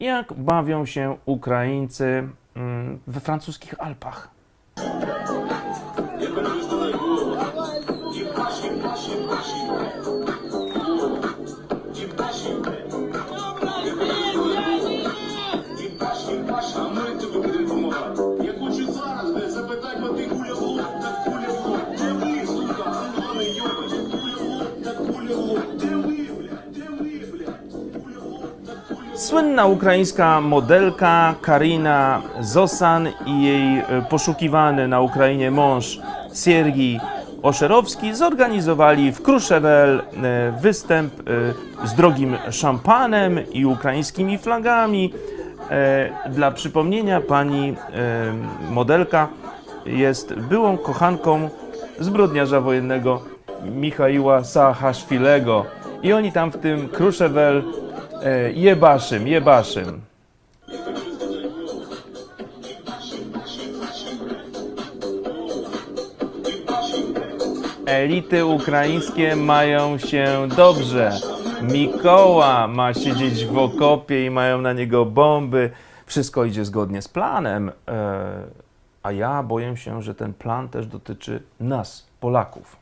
jak bawią się Ukraińcy mm, we francuskich Alpach. Słynna ukraińska modelka Karina Zosan i jej e, poszukiwany na Ukrainie mąż Siergiej Oszerowski zorganizowali w Kruszewel e, występ e, z drogim szampanem i ukraińskimi flagami. Dla przypomnienia pani modelka jest byłą kochanką zbrodniarza wojennego Michaiła Saakaszwilego. I oni tam w tym Kruszewel jebaszym, jebaszym. Elity ukraińskie mają się dobrze. Mikoła ma siedzieć w okopie i mają na niego bomby. Wszystko idzie zgodnie z planem. E, a ja boję się, że ten plan też dotyczy nas, Polaków.